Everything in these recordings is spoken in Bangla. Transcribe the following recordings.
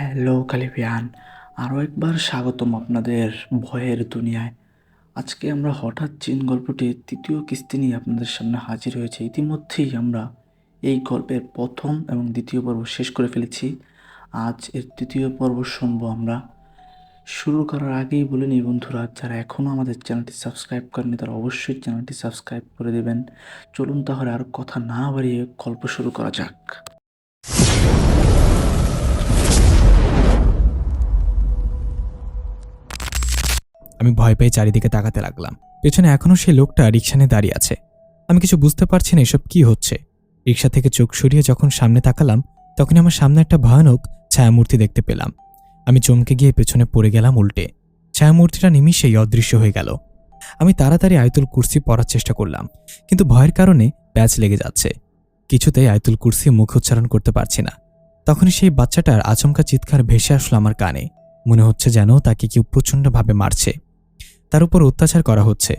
হ্যালো কালিপিয়ান আরও একবার স্বাগতম আপনাদের ভয়ের দুনিয়ায়। আজকে আমরা হঠাৎ চীন গল্পটির তৃতীয় কিস্তি নিয়ে আপনাদের সামনে হাজির হয়েছে। ইতিমধ্যেই আমরা এই গল্পের প্রথম এবং দ্বিতীয় পর্ব শেষ করে ফেলেছি। আজ এর তৃতীয় পর্ব শুনব আমরা। শুরু করার আগেই বলে নিই বন্ধুরা, যারা এখনও আমাদের চ্যানেলটি সাবস্ক্রাইব করেনি তারা অবশ্যই চ্যানেলটি সাবস্ক্রাইব করে দেবেন। চলুন তাহলে আর কথা না বাড়িয়ে গল্প শুরু করা যাক। আমি ভয় পেয়ে চারিদিকে তাকাতে লাগলাম। পেছনে এখনও সেই লোকটা রিক্সা নিয়ে দাঁড়িয়ে আছে। আমি কিছু বুঝতে পারছি না এসব কি হচ্ছে। রিক্সা থেকে চোখ সরিয়ে যখন সামনে তাকালাম তখন আমার সামনে একটা ভয়ানক ছায়ামূর্তি দেখতে পেলাম। আমি চমকে গিয়ে পেছনে পড়ে গেলাম উল্টে। ছায়ামূর্তিটা নিমিষেই অদৃশ্য হয়ে গেল। আমি তাড়াতাড়ি আয়তুল কুর্সি পড়ার চেষ্টা করলাম, কিন্তু ভয়ের কারণে প্যাচ লেগে যাচ্ছে। কিছুতেই আয়তুল কুর্সি মুখ উচ্চারণ করতে পারছি না। তখনই সেই বাচ্চাটার আচমকা চিৎকার ভেসে আসলো আমার কানে। মনে হচ্ছে যেন তাকে কেউ প্রচণ্ডভাবে মারছে। তার উপর অত্যাচার করা হচ্ছে।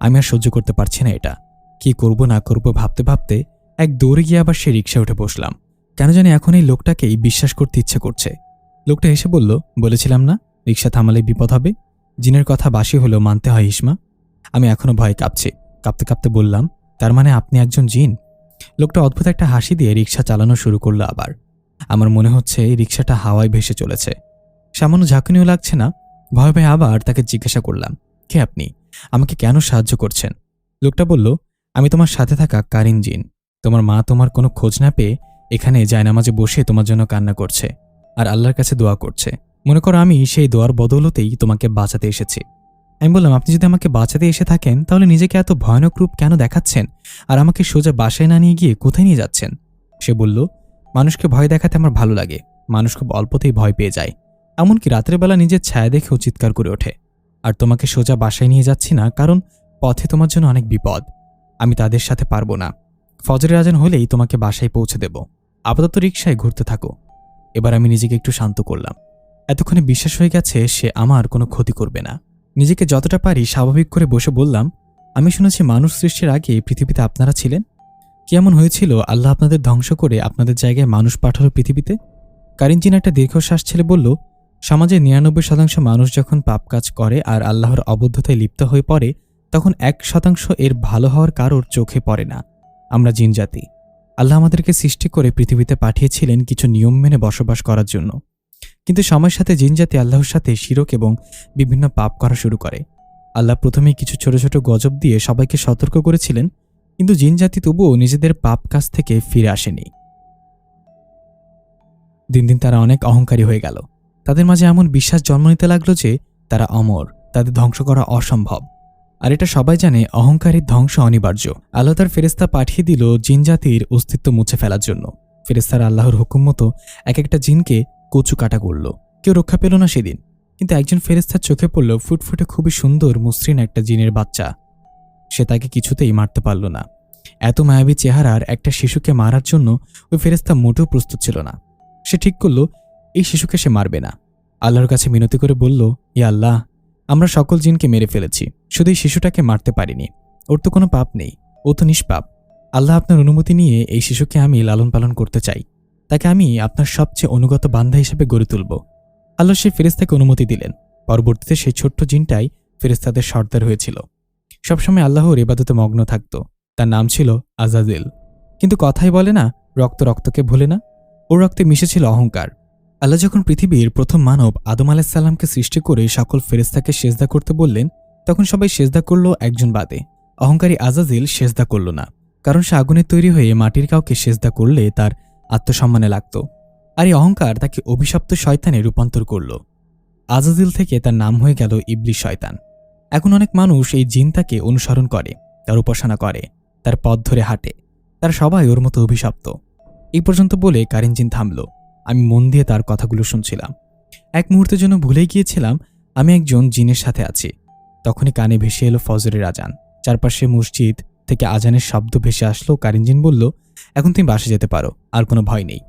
আমি আর সহ্য করতে পারছি না এটা। কি করব, না করব ভাবতে ভাবতে এক দৌড়ে গিয়ে আবার সে রিক্সা উঠে বসলাম। কেন জানি এখন এই লোকটাকেই বিশ্বাস করতে ইচ্ছে করছে। লোকটা এসে বলল, বলেছিলাম না রিক্সা থামালে বিপদ হবে। জিনের কথা বাসি হলেও মানতে হয় ইসমা আমি এখনও ভয় কাঁপছি। কাঁপতে কাঁপতে বললাম, তার মানে আপনি একজন জিন? লোকটা অদ্ভুত একটা হাসি দিয়ে রিক্সা চালানো শুরু করল আবার। আমার মনে হচ্ছে এই রিক্সাটা হাওয়ায় ভেসে চলেছে। সামান্য ঝাঁকুনিও লাগছে না। ভয় ভয়ে আবার তাকে জিজ্ঞাসা করলাম কে আপনি? আমাকে কেন সাহায্য করছেন? লোকটা বলল, আমি তোমার সাথে থাকা কারিন জিন। তোমার মা তোমার কোনো খোঁজ না পেয়ে এখানে জায়নামাজে বসে তোমার জন্য কান্না করছে আর আল্লাহর কাছে দোয়া করছে। মনে করো আমি সেই দোয়ার বদৌলতেই তোমাকে বাঁচাতে এসেছি। আমি বললাম, আপনি যদি আমাকে বাঁচাতে এসে থাকেন, তাহলে নিজেকে এত ভয়ানক রূপ কেন দেখাচ্ছেন? আর আমাকে সোজা বাসায় না নিয়ে গিয়ে কোথায় নিয়ে যাচ্ছেন? সে বলল, মানুষকে ভয় দেখাতে আমার ভালো লাগে। মানুষ খুব অল্পতেই ভয় পেয়ে যায়। এমনকি রাতের বেলা নিজের ছায়া দেখেও চিৎকার করে ওঠে। আর তোমাকে সোজা বাসায় নিয়ে যাচ্ছি না, কারণ পথে তোমার জন্য অনেক বিপদ। আমি তাদের সাথে পারব না। ফজরের আজান হলেই তোমাকে বাসায় পৌঁছে দেব। আপাতত রিক্সায় ঘুরতে থাকো। এবার আমি নিজেকে একটু শান্ত করলাম। এতক্ষণে বিশ্বাস হয়ে গেছে, সে আমার কোনো ক্ষতি করবে না। নিজেকে যতটা পারি স্বাভাবিক করে বসে বললাম, আমি শুনেছি মানুষ সৃষ্টির আগে পৃথিবীতে আপনারা ছিলেন? কেমন হয়েছিল আল্লাহ আপনাদের ধ্বংস করে আপনাদের জায়গায় মানুষ পাঠালো পৃথিবীতে? কারিনজিন একটা দীর্ঘশ্বাস ছেলে বলল সমাজে নিরানব্বই শতাংশ মানুষ যখন পাপ কাজ করে আর আল্লাহর অবদ্ধতায় লিপ্ত হয়ে পড়ে, তখন এক শতাংশ এর ভালো হওয়ার কারোর চোখে পড়ে না। আমরা জিনজাতি আল্লাহ আমাদেরকে সৃষ্টি করে পৃথিবীতে পাঠিয়েছিলেন কিছু নিয়ম মেনে বসবাস করার জন্য। কিন্তু সময়ের সাথে জিনজাতি আল্লাহর সাথে শিরক এবং বিভিন্ন পাপ করা শুরু করে। আল্লাহ প্রথমেই কিছু ছোট ছোট গজব দিয়ে সবাইকে সতর্ক করেছিলেন, কিন্তু জিনজাতি তবুও নিজেদের পাপ কাজ থেকে ফিরে আসেনি। দিন দিন তারা অনেক অহংকারী হয়ে গেল। তাদের মাঝে এমন বিশ্বাস জন্ম নিতে লাগল যে তারা অমর, তাদের ধ্বংস করা অসম্ভব। আর এটা সবাই জানে অহংকারের ধ্বংস অনিবার্য। আল্লাহ তার ফেরেস্তা পাঠিয়ে দিল জিন জাতির অস্তিত্ব মুছে ফেলার জন্য। ফেরেস্তার আল্লাহর হুকুম মতো এক একটা জিনকে কচু কাটা করল। কেউ রক্ষা পেল না সেদিন। কিন্তু একজন ফেরেস্তার চোখে পড়ল ফুটফুটে খুবই সুন্দর মসৃণ একটা জিনের বাচ্চা। সে তাকে কিছুতেই মারতে পারল না। এত মায়াবী চেহারার একটা শিশুকে মারার জন্য ওই ফেরেস্তা মোটেও প্রস্তুত ছিল না। সে ঠিক করল এই শিশুকে সে মারবে না। আল্লাহর কাছে মিনতি করে বলল, ইয়া আল্লাহ, আমরা সকল জিনকে মেরে ফেলেছি, শুধু এই শিশুটাকে মারতে পারিনি। ওর তো কোনো পাপ নেই, ও তো নিষ্পাপ। আল্লাহ আপনার অনুমতি নিয়ে এই শিশুকে আমি লালন পালন করতে চাই। তাকে আমি আপনার সবচেয়ে অনুগত বান্ধা হিসেবে গড়ে তুলব। আল্লাহ সে ফেরেস্তাকে অনুমতি দিলেন। পরবর্তীতে সেই ছোট্ট জিনটাই ফেরেস্তাদের সর্দার হয়েছিল। সবসময় আল্লাহর ইবাদতে মগ্ন থাকত। তার নাম ছিল আজাজিল। কিন্তু কথাই বলে না, রক্ত রক্তকে ভুলে না। ওর রক্তে মিশেছিল অহংকার। আল্লাহ যখন পৃথিবীর প্রথম মানব আদম আলাহিসাল্লামকে সৃষ্টি করে সকল ফেরেস্তাকে সেজদা করতে বললেন, তখন সবাই সেজদা করল একজন বাদে। অহংকারী আজাজিল সেজদা করল না, কারণ সে আগুনে তৈরি হয়ে মাটির কাউকে সেজদা করলে তার আত্মসম্মানে লাগত। আর এই অহংকার তাকে অভিশপ্ত শয়তানে রূপান্তর করল। আজাজিল থেকে তার নাম হয়ে গেল ইবলি শয়তান। এখন অনেক মানুষ এই জিনতাকে অনুসরণ করে, তার উপাসনা করে, তার পথ ধরে হাঁটে, তারা সবাই ওর মতো অভিশপ্ত। এই পর্যন্ত বলে কারিন জিন থামল। আমি মন দিয়ে তার কথাগুলো শুনছিলাম। এক মুহূর্তের জন্য ভুলে গিয়েছিলাম, আমি একজন জিনের সাথে আছি। তখনই কানে ভেসে এলো ফজরের আজান। চারপাশে মসজিদ থেকে আজানের শব্দ ভেসে আসলো কারিনজিন বলল, এখন তুমি বাসে যেতে পারো, আর কোনো ভয় নেই।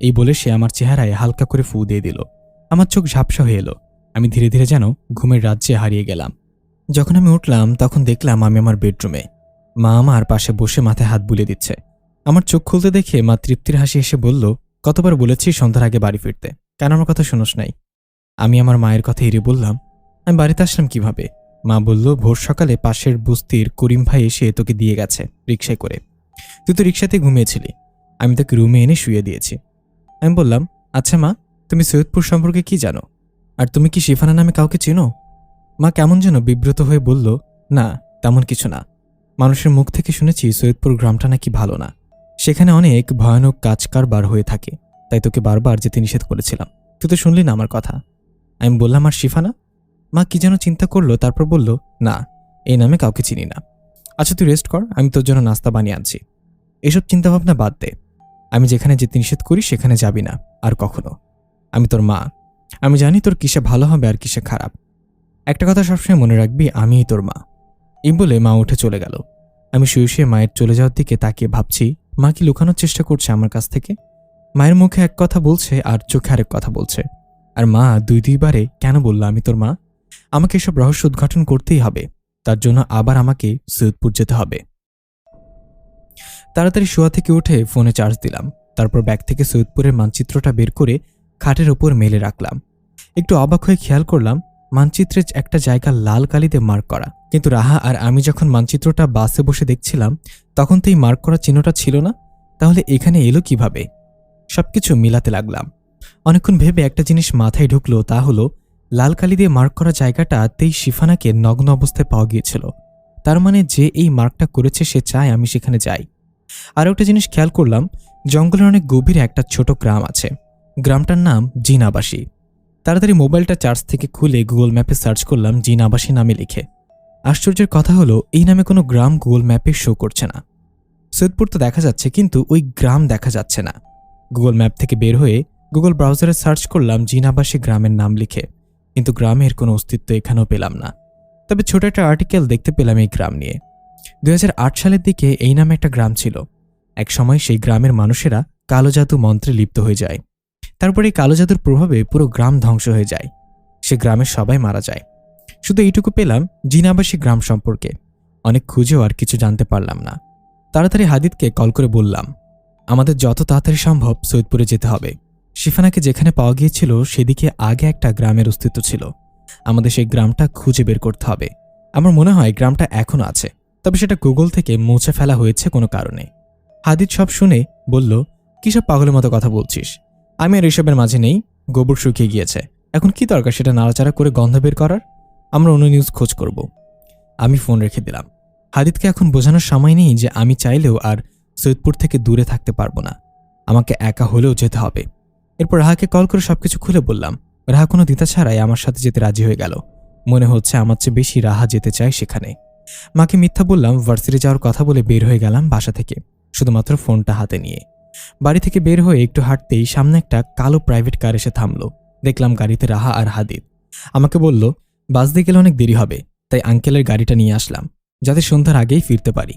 এই বলে সে আমার চেহারায় হালকা করে ফু দিয়ে দিল। আমার চোখ ঝাপসা হয়ে এলো। আমি ধীরে ধীরে যেন ঘুমের রাজ্যে হারিয়ে গেলাম। যখন আমি উঠলাম, তখন দেখলাম আমি আমার বেডরুমে। মা আমার পাশে বসে মাথায় হাত বুলিয়ে দিচ্ছে। আমার চোখ খুলতে দেখে মা তৃপ্তির হাসি এসে বলল কতবার বলেছি সন্ধ্যার আগে বাড়ি ফিরতে? কেন আমার কথা শুনোস নাই? আমি আমার মায়ের কথা এড়িয়ে বললাম, আমি বাড়িতে আসলাম কীভাবে? মা বলল, ভোর সকালে পাশের বস্তির করিম ভাই এসে তোকে দিয়ে গেছে রিক্সায় করে। তুই তো রিক্সাতে ঘুমিয়েছিলি। আমি তোকে রুমে এনে শুয়ে দিয়েছি। আমি বললাম আচ্ছা মা, তুমি সৈয়দপুর সম্পর্কে কি জানো? আর তুমি কি শিফানা নামে কাউকে চেনো? মা কেমন যেন বিব্রত হয়ে বলল, না, তেমন কিছু না। মানুষের মুখ থেকে শুনেছি সৈয়দপুর গ্রামটা নাকি ভালো না। সেখানে অনেক ভয়ানক কাজ কারবার হয়ে থাকে। তাই তোকে বারবার যেতে নিষেধ করেছিলাম। তুই তো শুনলি না আমার কথা। আমি বললাম, আর শিফানা? মা কি যেন চিন্তা করল, তারপর বলল, না, এই নামে কাউকে চিনি না। আচ্ছা তুই রেস্ট কর, আমি তোর জন্য নাস্তা বানিয়ে আনছি। এসব চিন্তাভাবনা বাদ দে। আমি যেখানে যেতে নিষেধ করি, সেখানে যাবি না, আর কখনো। আমি তোর মা। আমি জানি তোর কিসে ভালো হবে আর কিসে খারাপ। একটা কথা সবসময় মনে রাখবি, আমিই তোর মা। এই বলে মা উঠে চলে গেল। আমি শুয়ে শুয়ে মায়ের চলে যাওয়ার দিকে তাকিয়ে ভাবছি মা কি লুকানোর চেষ্টা করছে আমার কাছ থেকে? মায়ের মুখে এক কথা বলছে আর চোখে আরেক কথা বলছে। আর মা দুই দুইবারে কেন বলল আমি তোর মা? আমাকে এসব রহস্য উদ্ঘাটন করতেই হবে। তার জন্য আবার আমাকে সৈয়দপুর যেতে হবে। তাড়াতাড়ি শোয়া থেকে উঠে ফোনে চার্জ দিলাম। তারপর ব্যাগ থেকে সৈয়দপুরের মানচিত্রটা বের করে খাটের ওপর মেলে রাখলাম। একটু অবাক হয়ে খেয়াল করলাম, মানচিত্রের একটা জায়গা লাল কালিতে মার্ক করা। কিন্তু রাহা আর আমি যখন মানচিত্রটা বাসে বসে দেখছিলাম তখন তো এই মার্ক করা চিহ্নটা ছিল না, তাহলে এখানে এলো কীভাবে? সবকিছু মিলাতে লাগলাম। অনেকক্ষণ ভেবে একটা জিনিস মাথায় ঢুকলো, তা হলো, লাল কালি দিয়ে মার্ক করা জায়গাটা তেই শিফানাকে নগ্ন অবস্থায় পাওয়া গিয়েছিল। তার মানে যে এই মার্কটা করেছে সে চায় আমি সেখানে যাই। আর একটা জিনিস খেয়াল করলাম, জঙ্গলের অনেক গভীরে একটা ছোট গ্রাম আছে। গ্রামটার নাম জিনাবাসী। তাড়াতাড়ি মোবাইলটা চার্জ থেকে খুলে গুগল ম্যাপে সার্চ করলাম জিনাবাসী নামে লিখে। আশ্চর্যের কথা হলো, এই নামে কোনো গ্রাম গুগল ম্যাপে শো করছে না। সৈয়দপুর তো দেখা যাচ্ছে, কিন্তু ওই গ্রাম দেখা যাচ্ছে না। গুগল ম্যাপ থেকে বের হয়ে গুগল ব্রাউজারে সার্চ করলাম জিনাবাসী গ্রামের নাম লিখে। কিন্তু গ্রামের কোনো অস্তিত্ব এখানেও পেলাম না। তবে ছোট একটা আর্টিকেল দেখতে পেলাম এই গ্রাম নিয়ে। দু হাজার আট সালের দিকে এই নামে একটা গ্রাম ছিল। এক সময় সেই গ্রামের মানুষেরা কালো জাদু মন্ত্রে লিপ্ত হয়ে যায়। তারপরে এই কালো জাদুর প্রভাবে পুরো গ্রাম ধ্বংস হয়ে যায়। সে গ্রামের সবাই মারা যায়। শুধু এইটুকু পেলাম জিনাবাসী গ্রাম সম্পর্কে। অনেক খুঁজেও আর কিছু জানতে পারলাম না। তাড়াতাড়ি হাদিদকে কল করে বললাম, আমাদের যত তাড়াতাড়ি সম্ভব সৈয়দপুরে যেতে হবে। শিফানাকে যেখানে পাওয়া গিয়েছিল সেদিকে আগে একটা গ্রামের অস্তিত্ব ছিল। আমাদের সেই গ্রামটা খুঁজে বের করতে হবে। আমার মনে হয় গ্রামটা এখনও আছে, তবে সেটা গুগল থেকে মুছে ফেলা হয়েছে কোনো কারণে। হাদিদ সব শুনে বলল কিসব পাগলের মতো কথা বলছিস? আমি আর এসবের মাঝে নেই, গোবর শুকিয়ে গিয়েছে। এখন কি দরকার সেটা নাড়াচাড়া করে গন্ধ বের করার? আমরা অন্য নিউজ খোঁজ করব। আমি ফোন রেখে দিলাম। হাদিদকে এখন বোঝানোর সময় নেই যে আমি চাইলেও আর সৈয়দপুর থেকে দূরে থাকতে পারব না। আমাকে একা হলেও যেতে হবে। এরপর রাহাকে কল করে সবকিছু খুলে বললাম, রাহা কোনো দ্বিতা ছাড়াই আমার সাথে যেতে রাজি হয়ে গেল। মনে হচ্ছে আমার চেয়ে বেশি রাহা যেতে চায় সেখানে। মাকে মিথ্যা বললাম ভার্সিটি যাওয়ার কথা বলে বের হয়ে গেলাম বাসা থেকে, শুধুমাত্র ফোনটা হাতে নিয়ে। বাড়ি থেকে বের হয়ে একটু হাঁটতেই সামনে একটা কালো প্রাইভেট কার এসে থামলো। দেখলাম গাড়িতে রাহা আর হাদিদ আমাকে বলল বাস দিয়ে গেলে অনেক দেরি হবে, তাই আঙ্কেলের গাড়িটা নিয়ে আসলাম, যাতে সন্ধ্যার আগেই ফিরতে পারি।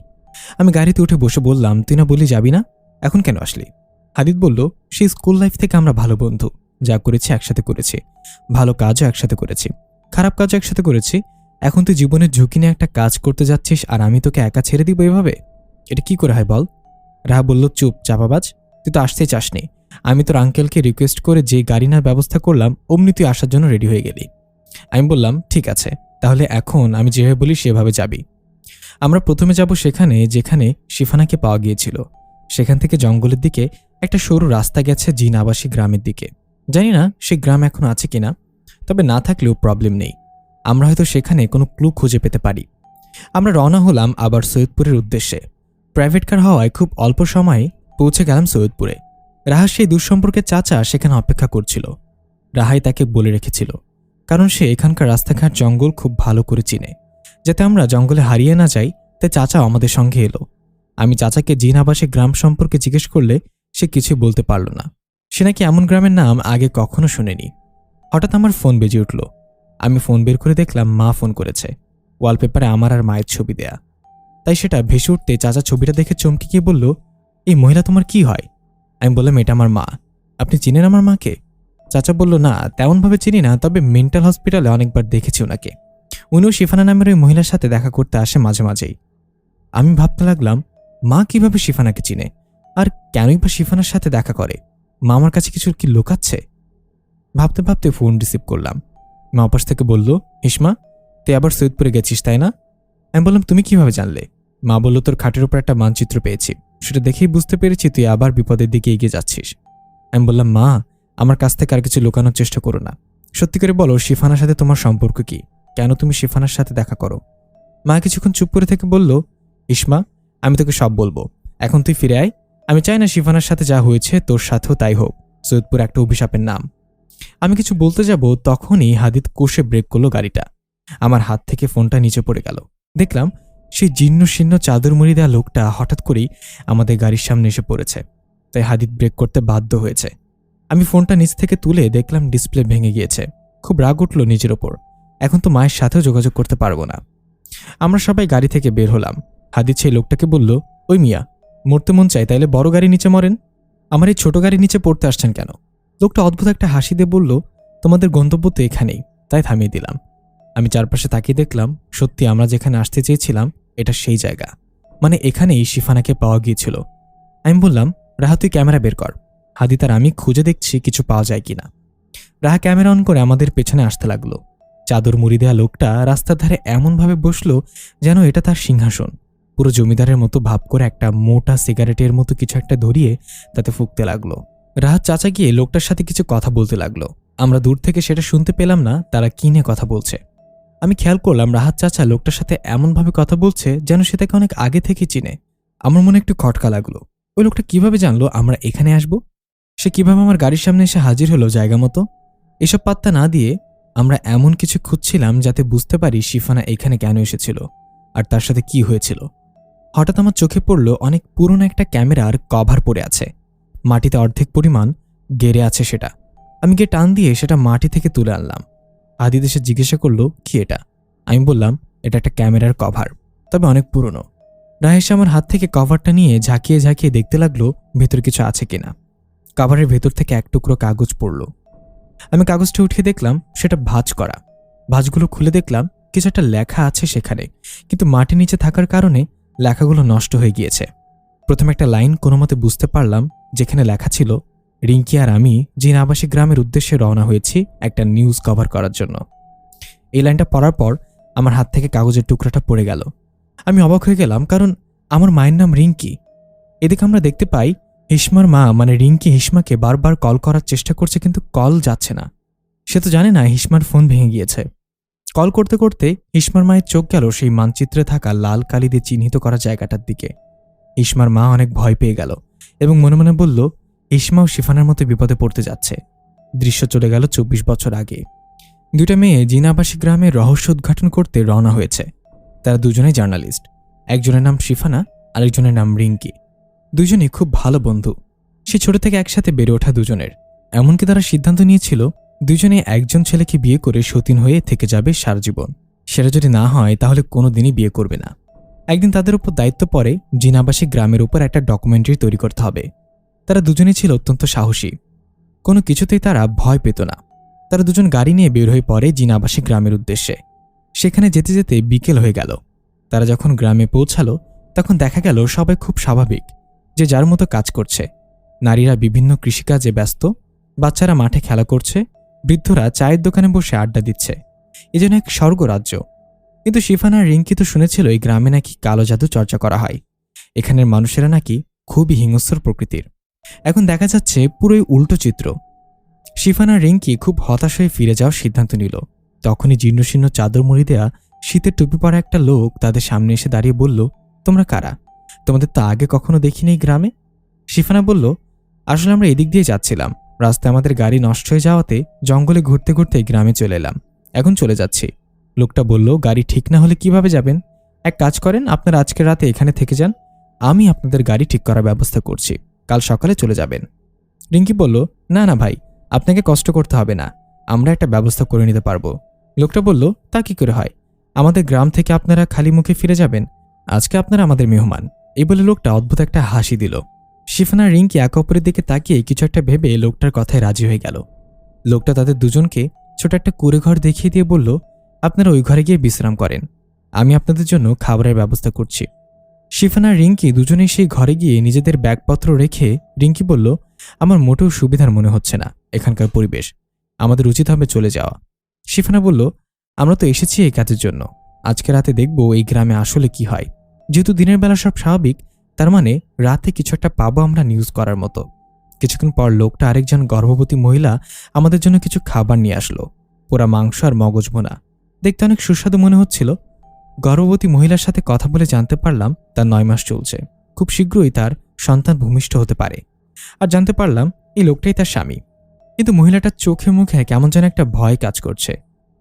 আমি গাড়িতে উঠে বসে বললাম, তুই না বললি যাবি না? এখন কেন আসলি? হাদিদ বলল সেই স্কুল লাইফ থেকে আমরা ভালো বন্ধু, যা করেছি একসাথে করেছি। ভালো কাজও একসাথে করেছি, খারাপ কাজও একসাথে করেছি। এখন তুই জীবনের ঝুঁকি নিয়ে একটা কাজ করতে যাচ্ছিস আর আমি তোকে একা ছেড়ে দিব এভাবে? এটা কি করে হয় বল? রাহা বলল, চুপ, চাপাবাজ, তুই তো আসতেই চাসনি। আমি তোর আঙ্কেলকে রিকোয়েস্ট করে যে গাড়ি নেওয়ার ব্যবস্থা করলাম, অমনি তুই আসার জন্য রেডি হয়ে গেলি। আমি বললাম, ঠিক আছে, তাহলে এখন আমি যেভাবে বলি সেভাবে যাবি। আমরা প্রথমে যাব সেখানে যেখানে শিফানাকে পাওয়া গিয়েছিল। সেখান থেকে জঙ্গলের দিকে একটা সরু রাস্তা গেছে জিন আবাসী গ্রামের দিকে। জানি না সে গ্রাম এখন আছে কিনা, তবে না থাকলেও প্রবলেম নেই। আমরা হয়তো সেখানে কোনো ক্লু খুঁজে পেতে পারি। আমরা রওনা হলাম আবার সৈয়দপুরের উদ্দেশ্যে। প্রাইভেট কার হওয়ায় খুব অল্প সময়ে পৌঁছে গেলাম সৈয়দপুরে। রাহার সেই দুঃসম্পর্কের চাচা সেখানে অপেক্ষা করছিল। রাহাই তাকে বলে রেখেছিল কারণ সে এখানকার রাস্তাঘাট, জঙ্গল খুব ভালো করে চিনে। যাতে আমরা জঙ্গলে হারিয়ে না যাই, তাই চাচা আমাদের সঙ্গে এলো। আমি চাচাকে জিন আবাসে গ্রাম সম্পর্কে জিজ্ঞেস করলে সে কিছু বলতে পারল না। সে নাকি এমন গ্রামের নাম আগে কখনো শুনেনি। হঠাৎ আমার ফোন বেজে উঠল। আমি ফোন বের করে দেখলাম মা ফোন করেছে। ওয়ালপেপারে আমার আর মায়ের ছবি দেয়া। তাই সেটা ভেসে উঠতে চাচা ছবিটা দেখে চমকে গিয়ে বলল, এই মহিলা তোমার কি হয়? আমি বললাম, এটা আমার মা। আপনি চিনেন আমার মাকে? চাচা বলল, না, তেমনভাবে চিনি না, তবে মেন্টাল হসপিটালে অনেকবার দেখেছি ওনাকে। উনিও শিফানা নামের ওই মহিলার সাথে দেখা করতে আসে মাঝে মাঝেই। আমি ভাবতে লাগলাম, মা কীভাবে শিফানাকে চিনে? আর কেনই বা শিফানার সাথে দেখা করে? মা আমার কাছে কিছু কি লুকাচ্ছে? ভাবতে ভাবতে ফোন রিসিভ করলাম। মা অপাস থেকে বলল হিসমা তুই আবার সৈয়দপুরে গেছিস, তাই না? আমি বললাম, তুমি কীভাবে জানলে? মা বলল, তোর খাটের উপর একটা মানচিত্র পেয়েছি। সেটা দেখেই বুঝতে পেরেছি তুই আবার বিপদের দিকে এগিয়ে যাচ্ছিস। আমি বললাম, মা আমার কাছ থেকে আর কিছু লুকানোর চেষ্টা করো না। সত্যি করে বলো, শিফানার সাথে তোমার সম্পর্ক কি? কেন তুমি শিফানার সাথে দেখা করো? মা কিছুক্ষণ চুপ করে থেকে বলল, ইসমা, আমি তোকে সব বলব। এখন তুই ফিরে আয়। আমি চাই না শিফানার সাথে যা হয়েছে তোর সাথেও তাই হোক। সৈয়দপুর একটা অভিশাপের নাম। আমি কিছু বলতে যাব, তখনই হাদিদ কোষে ব্রেক করল গাড়িটা। আমার হাত থেকে ফোনটা নিচে পড়ে গেল। দেখলাম, সেই জীর্ণ শীর্ণ চাদর মুড়ি দেওয়া লোকটা হঠাৎ করেই আমাদের গাড়ির সামনে এসে পড়েছে। তাই হাদিদ ব্রেক করতে বাধ্য হয়েছে। আমি ফোনটা নিচ থেকে তুলে দেখলাম ডিসপ্লে ভেঙে গিয়েছে। খুব রাগ উঠল নিজের ওপর। এখন তো মায়ের সাথেও যোগাযোগ করতে পারব না। আমরা সবাই গাড়ি থেকে বের হলাম। হাদিদ সেই লোকটাকে বলল, ওই মিয়া, মরতে মন চাই তাইলে বড় গাড়ি নিচে মরেন। আমার এই ছোট গাড়ি নিচে পড়তে আসছেন কেন? লোকটা অদ্ভুত একটা হাসি দিয়ে বলল, তোমাদের গন্তব্য তো এখানেই। তাই থামিয়ে দিলাম। আমি চারপাশে তাকিয়ে দেখলাম, সত্যি আমরা যেখানে আসতে চেয়েছিলাম, এটা সেই জায়গা। মানে এখানেই শিফানাকে পাওয়া গিয়েছিল। আমি বললাম, রাহা, তুই ক্যামেরা বের কর। হাদি তার আমি খুঁজে দেখছি কিছু পাওয়া যায় কিনা। রাহা ক্যামেরা অন করে আমাদের পেছনে আসতে লাগল। চাদর মুড়ি দেওয়া লোকটা রাস্তার ধারে এমনভাবে বসল যেন এটা তার সিংহাসন। পুরো জমিদারের মতো ভাব করে একটা মোটা সিগারেটের মতো কিছু একটা ধরিয়ে তাতে ফুঁকতে লাগল। রাহাত চাচা গিয়ে লোকটার সাথে কিছু কথা বলতে লাগল। আমরা দূর থেকে সেটা শুনতে পেলাম না, তারা কি নিয়ে কথা বলছে। আমি খেয়াল করলাম রাহাত চাচা লোকটার সাথে এমনভাবে কথা বলছে যেন সে তাকে অনেক আগে থেকে চিনে। আমার মনে একটু খটকা লাগল। ওই লোকটা কীভাবে জানলো আমরা এখানে আসব? সে কীভাবে আমার গাড়ির সামনে এসে হাজির হলো জায়গা মতো? এসব পাত্তা না দিয়ে আমরা এমন কিছু খুঁজছিলাম যাতে বুঝতে পারি শিফানা এখানে কেন এসেছিল আর তার সাথে কি হয়েছিল। হঠাৎ আমার চোখে পড়ল অনেক পুরনো একটা ক্যামেরার কভার পড়ে আছে। মাটিতে অর্ধেক পরিমাণ গেড়ে আছে সেটা। আমি গিয়ে টান দিয়ে সেটা মাটি থেকে তুলে আনলাম। আদিত এসে জিজ্ঞাসা করল, কি এটা? আমি বললাম, এটা একটা ক্যামেরার কভার, তবে অনেক পুরনো। রাহেশ আমার হাত থেকে কভারটা নিয়ে ঝাঁকিয়ে ঝাঁকিয়ে দেখতে লাগল, ভেতর কিছু আছে কিনা? কভারের ভেতর থেকে এক টুকরো কাগজ পড়ল। আমি কাগজটা উঠিয়ে দেখলাম, সেটা ভাঁজ করা। ভাঁজগুলো খুলে দেখলাম, কিছু একটা লেখা আছে সেখানে। কিন্তু মাটির নিচে থাকার কারণে লেখাগুলো নষ্ট হয়ে গিয়েছে। প্রথমে একটা লাইন কোনো মতে বুঝতে পারলাম, যেখানে লেখা ছিল, রিঙ্কি আর আমি জিন আবাসী গ্রামের উদ্দেশ্যে রওনা হয়েছি, একটা নিউজ কভার করার জন্য। এই লাইনটা পড়ার পর আমার হাত থেকে কাগজের টুকরাটা পড়ে গেল। আমি অবাক হয়ে গেলাম, কারণ আমার মায়ের নাম রিঙ্কি। এদিকে আমরা দেখতে পাই হিসমার মা মানে রিঙ্কি হিসমাকে বারবার কল করার চেষ্টা করছে, কিন্তু কল যাচ্ছে না। সে তো জানে না হিসমার ফোন ভেঙে গিয়েছে। কল করতে করতে হিসমার মায়ের চোখ গেল সেই মানচিত্রে থাকা লাল কালি দিয়ে চিহ্নিত করা জায়গাটার দিকে। ইসমার মা অনেক ভয় পেয়ে গেল এবং মনে মনে বলল ইসমাও শিফানের মতো বিপদে পড়তে যাচ্ছে। দৃশ্য চলে গেল চব্বিশ বছর আগে। দুইটা মেয়ে জিনাবাসী গ্রামের রহস্য উদ্ঘাটন করতে রওনা হয়েছে। তারা দুজনেই জার্নালিস্ট। একজনের নাম শিফানা, আরেকজনের নাম রিঙ্কি। দুজনেই খুব ভালো বন্ধু। সে ছোট থেকে একসাথে বেড়ে ওঠা দুজনের। এমনকি তারা সিদ্ধান্ত নিয়েছিল দুজনে একজন ছেলেকে বিয়ে করে সতীন হয়ে থেকে যাবে সারা জীবন। সেটা যদি না হয়, তাহলে কোনো দিনই বিয়ে করবে না। একদিন তাদের উপর দায়িত্ব পড়ে, জিনাবাসী গ্রামের উপর একটা ডকুমেন্টারি তৈরি করতে হবে। তারা দুজনেই ছিল অত্যন্ত সাহসী। কোনো কিছুতেই তারা ভয় পেত না। তারা দুজন গাড়ি নিয়ে বের হয়ে পড়ে জিনাবাসী গ্রামের উদ্দেশ্যে। সেখানে যেতে যেতে বিকেল হয়ে গেল। তারা যখন গ্রামে পৌঁছালো, তখন দেখা গেল সবাই খুব স্বাভাবিক। যে যার মতো কাজ করছে। নারীরা বিভিন্ন কৃষিকাজে ব্যস্ত, বাচ্চারা মাঠে খেলা করছে, বৃদ্ধরা চায়ের দোকানে বসে আড্ডা দিচ্ছে। এ যেন এক স্বর্গরাজ্য। কিন্তু শিফানা আর রিঙ্কি তো শুনেছিল এই গ্রামে নাকি কালো জাদু চর্চা করা হয়। এখানের মানুষেরা নাকি খুবই হিংস্র প্রকৃতির। এখন দেখা যাচ্ছে পুরোই উল্টো চিত্র। শিফানা রিঙ্কি খুব হতাশ হয়ে ফিরে যাওয়ার সিদ্ধান্ত নিল। তখনই জীর্ণশীর্ণ চাদর মুড়ি দেয়া শীতের টুপি পরা একটা লোক তাদের সামনে এসে দাঁড়িয়ে বলল, তোমরা কারা? তোমাদের তো আগে কখনো দেখিনি গ্রামে? শিফানা বলল, আসলে আমরা এদিক দিয়ে যাচ্ছিলাম। রাস্তায় আমাদের গাড়ি নষ্ট হয়ে যাওয়াতে জঙ্গলে ঘুরতে ঘুরতে গ্রামে চলে এলাম। এখন চলে যাচ্ছি। লোকটা বলল, গাড়ি ঠিক না হলে কীভাবে যাবেন? এক কাজ করেন, আপনারা আজকে রাতে এখানে থেকে যান। আমি আপনাদের গাড়ি ঠিক করার ব্যবস্থা করছি। কাল সকালে চলে যাবেন। রিঙ্কি বলল, না না ভাই, আপনাকে কষ্ট করতে হবে না। আমরা একটা ব্যবস্থা করে নিতে পারব। লোকটা বলল, তা কি করে হয়? আমাদের গ্রাম থেকে আপনারা খালি মুখে ফিরে যাবেন? আজকে আপনারা আমাদের মেহমান। এই বলে লোকটা অদ্ভুত একটা হাসি দিল। শিফানা রিঙ্কি এক অপরের দিকে তাকিয়ে কিছু একটা ভেবে লোকটার কথায় রাজি হয়ে গেল। লোকটা তাদের দুজনকে ছোট একটা কুড়ে ঘর দেখিয়ে দিয়ে বলল, আপনারা ওই ঘরে গিয়ে বিশ্রাম করেন। আমি আপনাদের জন্য খাবারের ব্যবস্থা করছি। শিফানা রিঙ্কি দুজনেই সেই ঘরে গিয়ে নিজেদের ব্যাগপত্র রেখে রিঙ্কি বলল, আমার মোটেও সুবিধার মনে হচ্ছে না এখানকার পরিবেশ। আমাদের উচিত হবে চলে যাওয়া। শিফানা বলল, আমরা তো এসেছি এই কাজের জন্য। আজকে রাতে দেখব এই গ্রামে আসলে কি হয়। যেহেতু দিনের বেলা সব স্বাভাবিক, তার মানে রাতে কিছু একটা পাবো আমরা নিউজ করার মতো। কিছুক্ষণ পর লোকটা আরেকজন গর্ভবতী মহিলা আমাদের জন্য কিছু খাবার নিয়ে আসলো। পোড়া মাংস আর মগজ ভোনা। দেখতে অনেক সুস্বাদু মনে হচ্ছিল। গর্ভবতী মহিলার সাথে কথা বলে জানতে পারলাম তার নয় মাস চলছে। খুব শীঘ্রই তার সন্তান ভূমিষ্ঠ হতে পারে। আর জানতে পারলাম এই লোকটাই তার স্বামী। কিন্তু মহিলাটার চোখে মুখে কেমন যেন একটা ভয় কাজ করছে।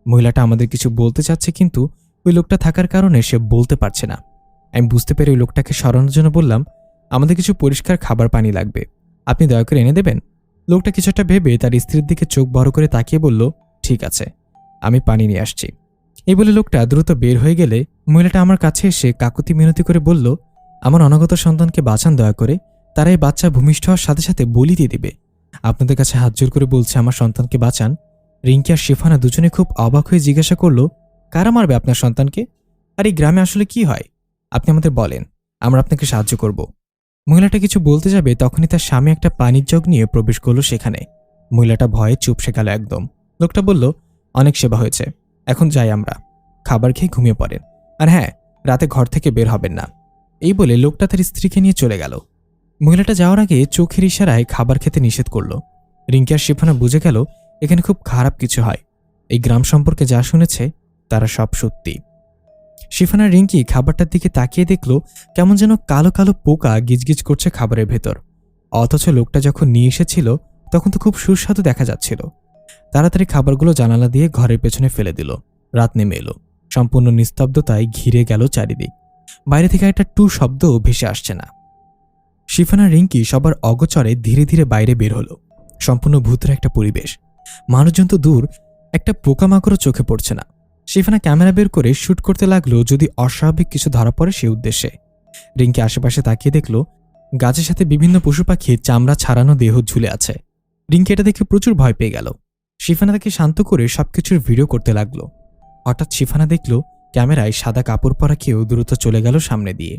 মহিলাটা আমাদের কিছু বলতে চাচ্ছে কিন্তু ওই লোকটা থাকার কারণে সে বলতে পারছে না। আমি বুঝতে পেরে ওই লোকটাকে সরানোর জন্য বললাম, আমাদের কিছু পরিষ্কার খাবার পানি লাগবে। আপনি দয়া করে এনে দেবেন? লোকটা কিছু একটা ভেবে তার স্ত্রীর দিকে চোখ বড় করে তাকিয়ে বলল, ঠিক আছে, আমি পানি নিয়ে আসছি। এই বলে লোকটা দ্রুত বের হয়ে গেলে মহিলাটা আমার কাছে এসে কাকুতি মিনতি করে বলল, আমার অনাগত সন্তানকে বাঁচান দয়া করে, তারা এই বাচ্চা ভূমিষ্ঠ হওয়ার সাথে সাথে বলি দিয়ে দিবে। আপনাদের কাছে হাত জোর করে বলছে আমার সন্তানকে বাঁচান। রিঙ্কি আর শিফানা দুজনে খুব অবাক হয়ে জিজ্ঞাসা করল, কারা মারবে আপনার সন্তানকে? আর এই গ্রামে আসলে কি হয়? আপনি আমাদের বলেন, আমরা আপনাকে সাহায্য করব। মহিলাটা কিছু বলতে যাবে, তখনই তার স্বামী একটা পানির জগ নিয়ে প্রবেশ করল সেখানে। মহিলাটা ভয়ে চুপ গেল একদম। লোকটা বলল, অনেক সেবা হয়েছে, এখন যাই আমরা। খাবার খেয়ে ঘুমিয়ে পড়েন। আর হ্যাঁ রাতে ঘর থেকে বের হবেন না। এই বলে লোকটা তার স্ত্রীকে নিয়ে চলে গেল। মহিলাটা যাওয়ার আগে চোখের ইশারায় খাবার খেতে নিষেধ করল। রিঙ্কি শিফানা বুঝে গেল, এখানে খুব খারাপ কিছু হয়। এই গ্রাম সম্পর্কে যা শুনেছে, তারা সব সত্যি। শিফানা রিঙ্কি খাবারটার দিকে তাকিয়ে দেখল কেমন যেন কালো কালো পোকা গিজগিজ করছে খাবারের ভেতর। অথচ লোকটা যখন নিয়ে এসেছিল, তখন তো খুব সুস্বাদু দেখা যাচ্ছিল। তাড়াতাড়ি খাবারগুলো জানালা দিয়ে ঘরের পেছনে ফেলে দিল। রাত নেমে এলো। সম্পূর্ণ নিস্তব্ধতায় ঘিরে গেল চারিদিক। বাইরে থেকে একটা টু শব্দও ভেসে আসছে না। শিফানা রিঙ্কি সবার অগচরে ধীরে ধীরে বাইরে বের হলো। সম্পূর্ণ ভূতের একটা পরিবেশ। মানুষজন তো দূর, একটা পোকামাকড়ও চোখে পড়ছে না। শিফানা ক্যামেরা বের করে শ্যুট করতে লাগল যদি অস্বাভাবিক কিছু ধরা পড়ে সে উদ্দেশ্যে। রিঙ্কি আশেপাশে তাকিয়ে দেখল, গাছের সাথে বিভিন্ন পশু পাখির চামড়া ছাড়ানো দেহ ঝুলে আছে। রিঙ্কি এটা দেখে প্রচুর ভয় পেয়ে গেল। শিফানা তাকে শান্ত করে সবকিছুর ভিডিও করতে লাগল। হঠাৎ শিফানা দেখল, ক্যামেরায় সাদা কাপড় পরা কেউ দ্রুত চলে গেল সামনে দিয়ে।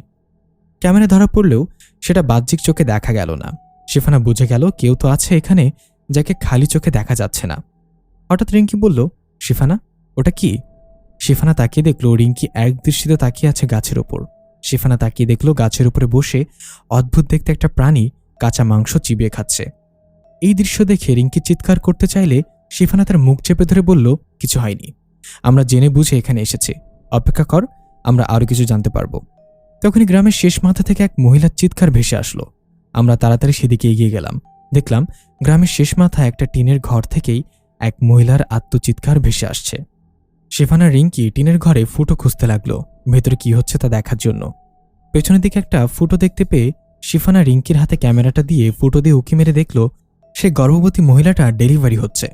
ক্যামেরা ধরা পড়লেও সেটা বাহ্যিক চোখে দেখা গেল না। শিফানা বুঝে গেল কেউ তো আছে এখানে যাকে খালি চোখে দেখা যাচ্ছে না। হঠাৎ রিঙ্কি বলল, শিফানা, ওটা কি? শিফানা তাকিয়ে দেখল রিঙ্কি এক দৃষ্টিতে তাকিয়ে আছে গাছের ওপর। শিফানা তাকিয়ে দেখল গাছের উপরে বসে অদ্ভুত দেখতে একটা প্রাণী কাঁচা মাংস চিবিয়ে খাচ্ছে। এই দৃশ্য দেখে রিঙ্কি চিৎকার করতে চাইলে শিফানা তার মুখ চেপে ধরে বলল, কিছু হয়নি। আমরা জেনে বুঝে এখানে এসেছি। অপেক্ষা কর, আমরা আরও কিছু জানতে পারব। তখনই গ্রামের শেষ মাথা থেকে এক মহিলার চিৎকার ভেসে আসলো। আমরা তাড়াতাড়ি সেদিকে এগিয়ে গেলাম। দেখলাম গ্রামের শেষ মাথায় একটা টিনের ঘর থেকেই এক মহিলার আত্মচিৎকার ভেসে আসছে। শেফানা রিঙ্কি টিনের ঘরে ফুটো খুঁজতে লাগল। ভেতরে কি হচ্ছে তা দেখার জন্য। পেছনের দিকে একটা ফুটো দেখতে পেয়ে শিফানা রিঙ্কির হাতে ক্যামেরাটা দিয়ে ফুটো দিয়ে উঁকি মেরে দেখল, সে গর্ভবতী মহিলাটা ডেলিভারি হচ্ছে।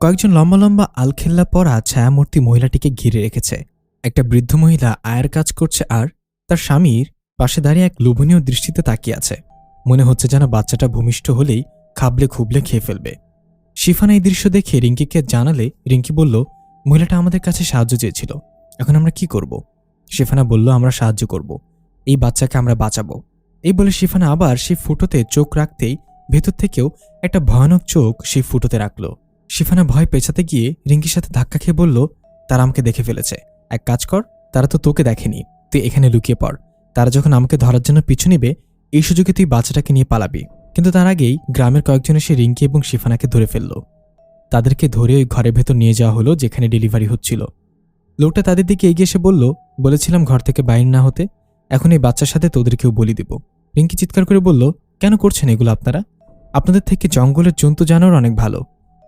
কয়েকজন লম্বা লম্বা আলখেল্লা পরা ছায়ামূর্তি মহিলাটিকে ঘিরে রেখেছে। একটা বৃদ্ধ মহিলা আয়ের কাজ করছে আর তার স্বামীর পাশে দাঁড়িয়ে এক লোভনীয় দৃষ্টিতে তাকিয়ে আছে। মনে হচ্ছে যেন বাচ্চাটা ভূমিষ্ঠ হলেই খাবলে খুবলে খেয়ে ফেলবে। শিফানা এই দৃশ্য দেখে রিঙ্কিকে জানালে রিঙ্কি বলল মহিলাটা আমাদের কাছে সাহায্য চেয়েছিল। এখন আমরা কি করব? শিফানা বলল, আমরা সাহায্য করব। এই বাচ্চাকে আমরা বাঁচাবো। এই বলে শিফানা আবার সেই ফুটোতে চোখ রাখতেই ভেতর থেকেও একটা ভয়ানক চোখ সেই ফুটোতে রাখল। শিফানা ভয় পেছাতে গিয়ে রিঙ্কির সাথে ধাক্কা খেয়ে বলল, তারা আমাকে দেখে ফেলেছে। এক কাজ কর, তারা তো তোকে দেখেনি। তুই এখানে লুকিয়ে পড়। তারা যখন আমাকে ধরার জন্য পিছু নিবে, এই সুযোগে তুই বাচ্চাটাকে নিয়ে পালাবি। কিন্তু তার আগেই গ্রামের কয়েকজন এসে রিঙ্কি এবং শিফানাকে ধরে ফেলল। তাদেরকে ধরে ওই ঘরের ভেতর নিয়ে যাওয়া হলো যেখানে ডেলিভারি হচ্ছিল। লোকটা তাদের দিকে এগিয়ে এসে বলল, বলেছিলাম ঘর থেকে বাইর না হতে। এখন এই বাচ্চার সাথে তোদেরকেও বলি দিব। রিঙ্কি চিৎকার করে বলল, কেন করছেন এগুলো আপনারা? আপনাদের থেকে জঙ্গলের জন্তু জানোয়ার অনেক ভালো।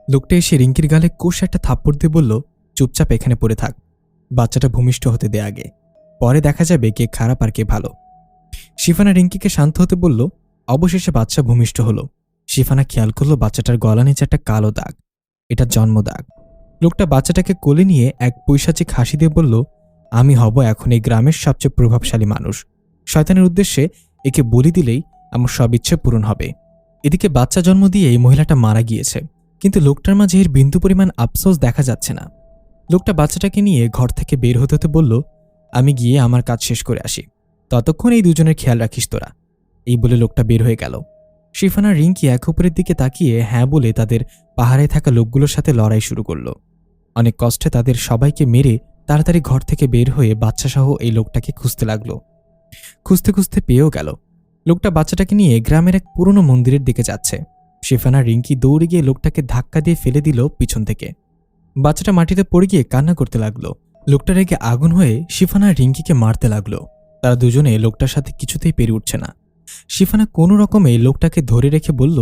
লোকটা এসে রিঙ্কির গালে কোষ একটা থাপ্পড় দিয়ে বলল, চুপচাপ এখানে পড়ে থাক। বাচ্চাটা ভূমিষ্ঠ হতে দে আগে। পরে দেখা যাবে কে খারাপ আর কে ভালো। শিফানা রিঙ্কিকে শান্ত হতে বলল, অবশেষে বাচ্চা ভূমিষ্ঠ হলো। শিফানা খেয়াল করল বাচ্চাটার গলা নিচে একটা কালো দাগ। এটা জন্ম দাগ লোকটা বাচ্চাটাকে কোলে নিয়ে এক পৈশাচিক হাসি দিয়ে বলল, আমি হব এখন এই গ্রামের সবচেয়ে প্রভাবশালী মানুষ। শয়তানের উদ্দেশ্যে একে বলি দিলেই আমার সব ইচ্ছে পূরণ হবে। এদিকে বাচ্চা জন্ম দিয়ে এই মহিলাটা মারা গিয়েছে, কিন্তু লোকটার মাঝে এর বিন্দু পরিমাণ আফসোস দেখা যাচ্ছে না। লোকটা বাচ্চাটাকে নিয়ে ঘর থেকে বের হতে হতে বলল, আমি গিয়ে আমার কাজ শেষ করে আসি। ততক্ষণ এই দুজনের খেয়াল রাখিস তোরা। এই বলে লোকটা বের হয়ে গেল। শিফানা রিঙ্কি এক অপরের দিকে তাকিয়ে হ্যাঁ বলে তাদের পাহাড়ে থাকা লোকগুলোর সাথে লড়াই শুরু করল। অনেক কষ্টে তাদের সবাইকে মেরে তাড়াতাড়ি ঘর থেকে বের হয়ে বাচ্চাসহ এই লোকটাকে খুঁজতে লাগল। খুঁজতে খুঁজতে পেয়েও গেল। লোকটা বাচ্চাটাকে নিয়ে গ্রামের এক পুরনো মন্দিরের দিকে যাচ্ছে। শিফানা রিঙ্কি দৌড়ে গিয়ে লোকটাকে ধাক্কা দিয়ে ফেলে দিল পিছন থেকে। বাচ্চাটা মাটিতে পড়ে গিয়ে কান্না করতে লাগল। লোকটা রেগে আগুন হয়ে শিফানা রিঙ্কিকে মারতে লাগল। তারা দুজনে লোকটার সাথে কিছুতেই পেরে উঠছে না। শিফানা কোনো রকমে লোকটাকে ধরে রেখে বলল,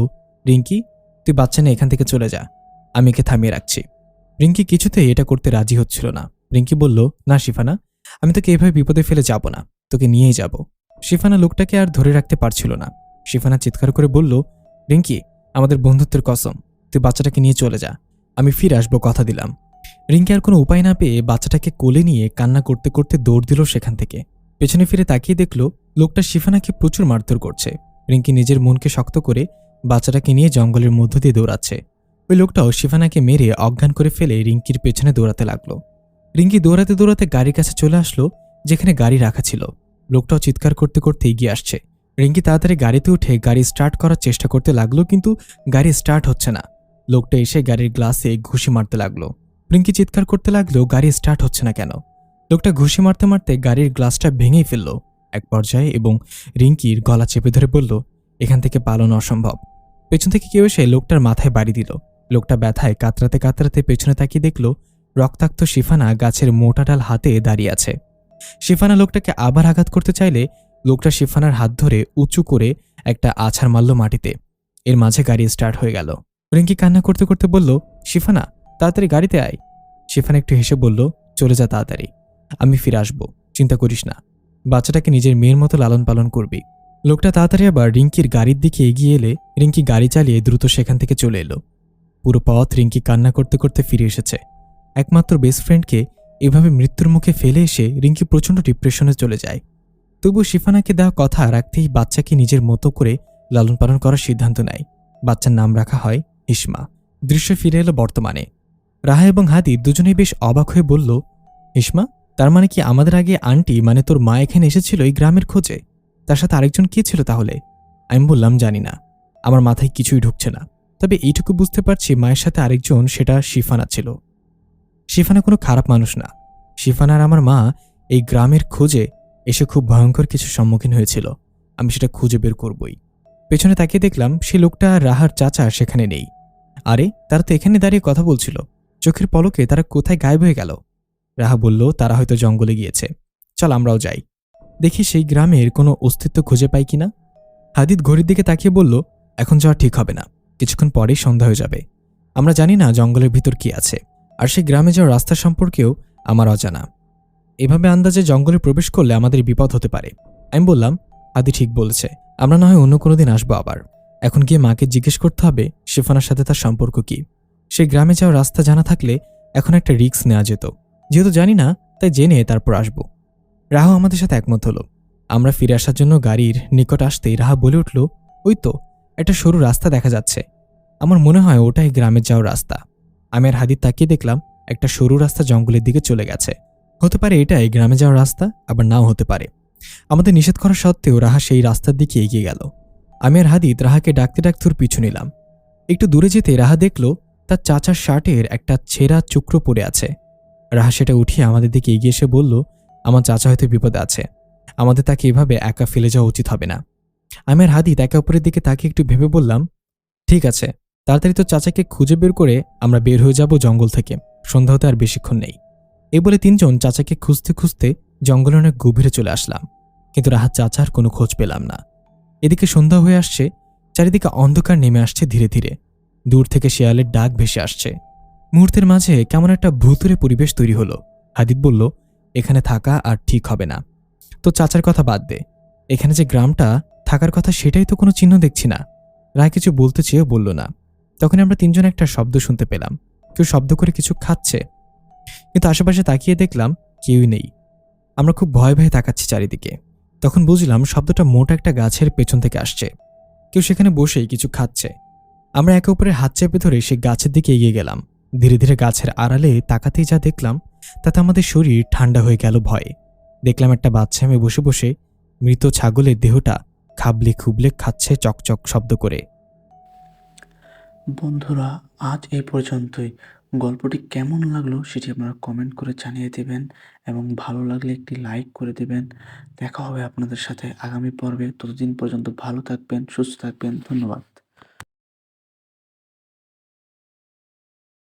রিঙ্কি, তুই বাচ্চা নিয়ে এখান থেকে চলে যা, আমি একে থামিয়ে রাখছি। রিঙ্কি কিছুতেই এটা করতে রাজি হচ্ছিল না। রিঙ্কি বলল, না শিফানা, আমি তোকে এভাবে বিপদে ফেলে যাব না, তোকে নিয়েই যাব। শিফানা লোকটাকে আর ধরে রাখতে পারছিল না। শিফানা চিৎকার করে বলল, রিঙ্কি, আমাদের বন্ধুত্বের কসম, তুই বাচ্চাটাকে নিয়ে চলে যা, আমি ফিরে আসব, কথা দিলাম। রিঙ্কি আর কোনো উপায় না পেয়ে বাচ্চাটাকে কোলে নিয়ে কান্না করতে করতে দৌড় দিল সেখান থেকে। পেছনে ফিরে তাকিয়ে দেখল, লোকটা শিফানাকে প্রচুর মারধর করছে। রিঙ্কি নিজের মনকে শক্ত করে বাচ্চাটাকে নিয়ে জঙ্গলের মধ্য দিয়ে দৌড়াচ্ছে। ওই লোকটাও শিফানাকে মেরে অজ্ঞান করে ফেলে রিঙ্কির পেছনে দৌড়াতে লাগল। রিঙ্কি দৌড়াতে দৌড়াতে গাড়ির কাছে চলে আসলো, যেখানে গাড়ি রাখা ছিল। লোকটাও চিৎকার করতে করতে এগিয়ে আসছে। রিঙ্কি তাড়াতাড়ি গাড়িতে উঠে গাড়ি স্টার্ট করার চেষ্টা করতে লাগল, কিন্তু গাড়ি স্টার্ট হচ্ছে না। লোকটা এসে গাড়ির গ্লাসে ঘুষি মারতে লাগল। রিঙ্কি চিৎকার করতে লাগল, গাড়ি স্টার্ট হচ্ছে না কেন? লোকটা ঘুষি মারতে মারতে গাড়ির গ্লাসটা ভেঙেই ফেলল। এক পর্যায়ে এবং রিঙ্কির গলা চেপে ধরে বলল, এখান থেকে পালানো অসম্ভব। পেছন থেকে কেউ এসে লোকটার মাথায় বাড়ি দিল। লোকটা ব্যথায় কাতরাতে কাতরাতে পেছনে তাকিয়ে দেখল, রক্তাক্ত শিফানা গাছের মোটা ডাল হাতে দাঁড়িয়ে আছে। শিফানা লোকটাকে আবার আঘাত করতে চাইলে লোকটা শিফানার হাত ধরে উঁচু করে একটা আছাড় মারল মাটিতে। এর মাঝে গাড়ি স্টার্ট হয়ে গেল। রিঙ্কি কান্না করতে করতে বলল, শিফানা, তাড়াতাড়ি গাড়িতে আয়। শিফানা একটু হেসে বলল, চলে যা তাড়াতাড়ি। আমি ফিরে আসব, চিন্তা করিস না। বাচ্চাটাকে নিজের মেয়ের মতো লালন পালন করবি। লোকটা তাড়াতাড়ি আবার রিঙ্কির গাড়ির দিকে এগিয়ে এলে রিঙ্কি গাড়ি চালিয়ে দ্রুত সেখান থেকে চলে এলো। পুরো পথ রিঙ্কি কান্না করতে করতে ফিরে এসেছে। একমাত্র বেস্ট ফ্রেন্ডকে এভাবে মৃত্যুর মুখে ফেলে এসে রিঙ্কি প্রচণ্ড ডিপ্রেশনে চলে যায়। তবু শিফানাকে দেওয়া কথা রাখতেই বাচ্চাকে নিজের মতো করে লালন পালন করার সিদ্ধান্ত নেয়। বাচ্চার নাম রাখা হয় হিসমা। দৃশ্য ফিরে এলো বর্তমানে। রাহা এবং হাদি দুজনেই বেশ অবাক হয়ে বলল, হিসমা তার মানে কি আমাদের আগে আন্টি মানে তোর মা এখানে এসেছিল এই গ্রামের খোঁজে? তার সাথে আরেকজন কে ছিল তাহলে? আমি বললাম, জানি না। আমার মাথায় কিছুই ঢুকছে না। তবে এইটুকু বুঝতে পারছি মায়ের সাথে আরেকজন, সেটা শিফানা ছিল। শিফানা কোনো খারাপ মানুষ না। শিফানার আমার মা এই গ্রামের খোঁজে এসে খুব ভয়ঙ্কর কিছু সম্মুখীন হয়েছিল। আমি সেটা খুঁজে বের করবই। পেছনে তাকিয়ে দেখলাম, সে লোকটা রাহার চাচা সেখানে নেই। আরে, তারা তো এখানে দাঁড়িয়ে কথা বলছিল। চোখের পলকে তারা কোথায় গায়েব হয়ে গেল? রাহা বলল, তারা হয়তো জঙ্গলে গিয়েছে। চল আমরাও যাই। দেখি সেই গ্রামের কোনো অস্তিত্ব খুঁজে পাই কিনা। হাদিদ ঘড়ির দিকে তাকিয়ে বলল, এখন যাওয়া ঠিক হবে না। কিছুক্ষণ পরেই সন্ধ্যা হয়ে যাবে। আমরা জানি না জঙ্গলের ভিতর কি আছে, আর সেই গ্রামে যাওয়ার রাস্তা সম্পর্কেও আমার অজানা। এভাবে আন্দাজে জঙ্গলে প্রবেশ করলে আমাদের বিপদ হতে পারে। আমি বললাম, আদি ঠিক বলেছে। আমরা না হয় অন্য কোনো দিন আসব আবার। এখন গিয়ে মাকে জিজ্ঞেস করতে হবে, শিফানার সাথে তার সম্পর্ক কি? সেই গ্রামে যাওয়ার রাস্তা জানা থাকলে এখন একটা রিস্ক নেওয়া যেত। যেহেতু জানি না, তাই জেনে তারপর আসব। রাহু আমাদের সাথে একমত হলো। আমরা ফিরে আসার জন্য গাড়ির নিকট আসতেই রাহা বলে উঠল, ওই তো, একটা সরু রাস্তা দেখা যাচ্ছে। আমার মনে হয় ওটাই গ্রামে যাওয়ার রাস্তা। আমি আর হাদির তাকিয়ে দেখলাম, একটা সরু রাস্তা জঙ্গলের দিকে চলে গেছে। হতে পারে এটাই গ্রামে যাওয়ার রাস্তা, আবার নাও হতে পারে। আমাদের নিষেধ করা সত্ত্বেও রাহা সেই রাস্তার দিকে এগিয়ে গেল। আমি আর হাদিদ রাহাকে ডাকতে ডাকতে ওর পিছু নিলাম। একটু দূরে যেতে রাহা দেখল, তার চাচার শার্টের একটা ছেঁড়া চুকরো পড়ে আছে। রাহা সেটা উঠিয়ে আমাদের দিকে এগিয়ে এসে বলল, আমার চাচা হয়তো বিপদে আছে। আমাদের তাকে এভাবে একা ফেলে যাওয়া উচিত হবে না। আমি আর হাদিদ একে অপরের দিকে তাকে একটু ভেবে বললাম, ঠিক আছে, তাড়াতাড়ি তো চাচাকে খুঁজে বের করে আমরা বের হয়ে যাব জঙ্গল থেকে। সন্ধ্যা হতে আর বেশিক্ষণ নেই। এই বলে তিনজন চাচাকে খুঁজতে খুঁজতে জঙ্গলে অনেক গভীরে চলে আসলাম। কিন্তু রাহাত চাচার কোনো খোঁজ পেলাম না। এদিকে সন্ধ্যা হয়ে আসছে, চারিদিকে অন্ধকার নেমে আসছে ধীরে ধীরে। দূর থেকে শেয়ালের ডাক ভেসে আসছে। মুহূর্তের মাঝে কেমন একটা ভূতুরে পরিবেশ তৈরি হলো। হাদিদ বলল, এখানে থাকা আর ঠিক হবে না। তো চাচার কথা বাদ দে। এখানে যে গ্রামটা, থাকার কথা সেটাই তো কোনো চিহ্ন দেখছি না। রায় কিছু বলতে চেয়েও বলল না। তখন আমরা তিনজন একটা শব্দ শুনতে পেলাম। কেউ শব্দ করে কিছু খাচ্ছে। কিন্তু আশেপাশে তাকিয়ে দেখলাম কেউই নেই। আমরা খুব ভয় ভয়ে তাকাচ্ছি চারিদিকে। তখন বুঝলাম শব্দটা মোটা একটা গাছের পেছন থেকে আসছে। কেউ সেখানে বসেই কিছু খাচ্ছে। আমরা একে অপরের হাত চেপে ধরে সেই গাছের দিকে এগিয়ে গেলাম। ধীরে ধীরে গাছের আড়ালে তাকাতেই যা দেখলাম, তাতে আমাদের শরীর ঠান্ডা হয়ে গেল ভয়ে। দেখলাম একটা বাচ্চা মেয়ে বসে বসে মৃত ছাগলের দেহটা খাবলে খুবলে খাচ্ছে চকচক শব্দ করে। বন্ধুরা, আজ এই পর্যন্তই। গল্পটি কেমন লাগল সেটি আপনারা কমেন্ট করে জানিয়ে দেবেন এবং ভালো লাগলে একটি লাইক করে দেবেন। দেখা হবে আপনাদের সাথে আগামী পর্বে। ততদিন পর্যন্ত ভালো থাকবেন, সুস্থ থাকবেন। ধন্যবাদ।